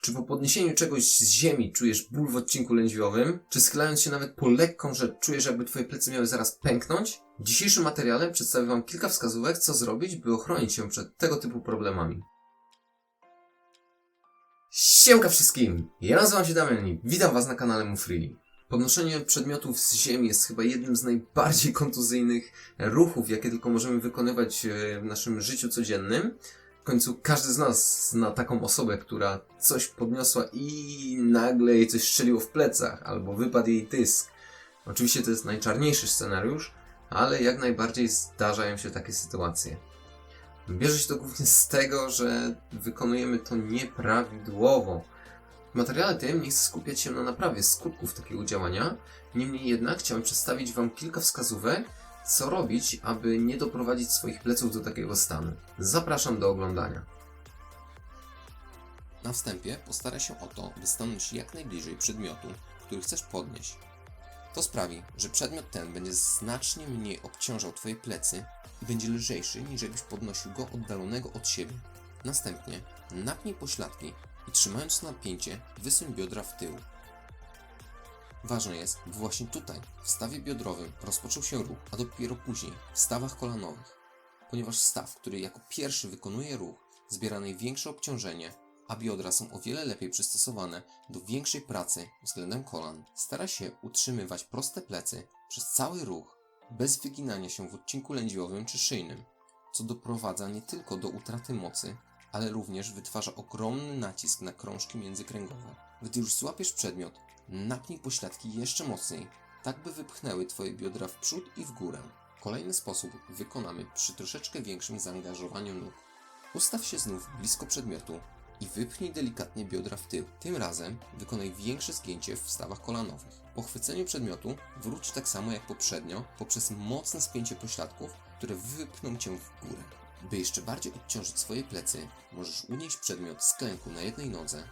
Czy po podniesieniu czegoś z ziemi czujesz ból w odcinku lędźwiowym? Czy schylając się nawet po lekką rzecz czujesz, jakby twoje plecy miały zaraz pęknąć? W dzisiejszym materiale przedstawię wam kilka wskazówek, co zrobić, by ochronić się przed tego typu problemami. Siemka wszystkim! Ja nazywam się Damian i witam was na kanale Mufrili. Podnoszenie przedmiotów z ziemi jest chyba jednym z najbardziej kontuzyjnych ruchów, jakie tylko możemy wykonywać e, w naszym życiu codziennym. Końcu każdy z nas zna taką osobę, która coś podniosła i nagle jej coś strzeliło w plecach, albo wypadł jej dysk. Oczywiście to jest najczarniejszy scenariusz, ale jak najbardziej zdarzają się takie sytuacje. Bierze się to głównie z tego, że wykonujemy to nieprawidłowo. W materiale tym nie chcę skupiać się na naprawie skutków takiego działania, niemniej jednak chciałem przedstawić Wam kilka wskazówek, co robić, aby nie doprowadzić swoich pleców do takiego stanu. Zapraszam do oglądania. Na wstępie postaraj się o to, by stanąć jak najbliżej przedmiotu, który chcesz podnieść. To sprawi, że przedmiot ten będzie znacznie mniej obciążał Twoje plecy i będzie lżejszy niż jakbyś podnosił go oddalonego od siebie. Następnie napnij pośladki i trzymając napięcie wysuń biodra w tył. Ważne jest, by właśnie tutaj, w stawie biodrowym, rozpoczął się ruch, a dopiero później w stawach kolanowych. Ponieważ staw, który jako pierwszy wykonuje ruch, zbiera największe obciążenie, a biodra są o wiele lepiej przystosowane do większej pracy względem kolan. Stara się utrzymywać proste plecy przez cały ruch, bez wyginania się w odcinku lędźwiowym czy szyjnym, co doprowadza nie tylko do utraty mocy, ale również wytwarza ogromny nacisk na krążki międzykręgowe. Gdy już złapiesz przedmiot, napnij pośladki jeszcze mocniej, tak by wypchnęły Twoje biodra w przód i w górę. Kolejny sposób wykonamy przy troszeczkę większym zaangażowaniu nóg. Ustaw się znów blisko przedmiotu i wypchnij delikatnie biodra w tył. Tym razem wykonaj większe zgięcie w stawach kolanowych. Po chwyceniu przedmiotu wróć tak samo jak poprzednio poprzez mocne spięcie pośladków, które wypchną Cię w górę. By jeszcze bardziej odciążyć swoje plecy, możesz unieść przedmiot z klęku na jednej nodze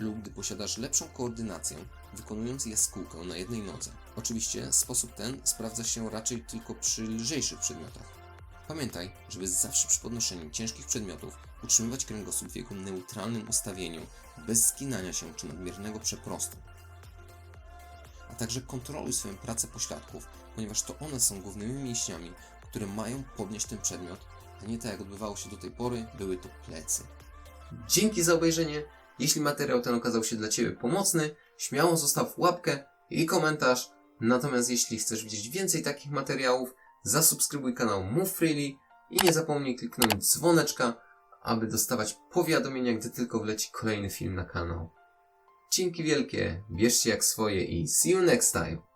lub gdy posiadasz lepszą koordynację, wykonując jaskółkę na jednej nodze. Oczywiście sposób ten sprawdza się raczej tylko przy lżejszych przedmiotach. Pamiętaj, żeby zawsze przy podnoszeniu ciężkich przedmiotów utrzymywać kręgosłup w jego neutralnym ustawieniu, bez zginania się czy nadmiernego przeprostu. A także kontroluj swoją pracę pośladków, ponieważ to one są głównymi mięśniami, które mają podnieść ten przedmiot, a nie tak jak odbywało się do tej pory, były to plecy. Dzięki za obejrzenie. Jeśli materiał ten okazał się dla Ciebie pomocny, śmiało zostaw łapkę i komentarz. Natomiast jeśli chcesz widzieć więcej takich materiałów, zasubskrybuj kanał Move Freely i nie zapomnij kliknąć dzwoneczka, aby dostawać powiadomienia, gdy tylko wleci kolejny film na kanał. Dzięki wielkie, bierzcie jak swoje i see you next time!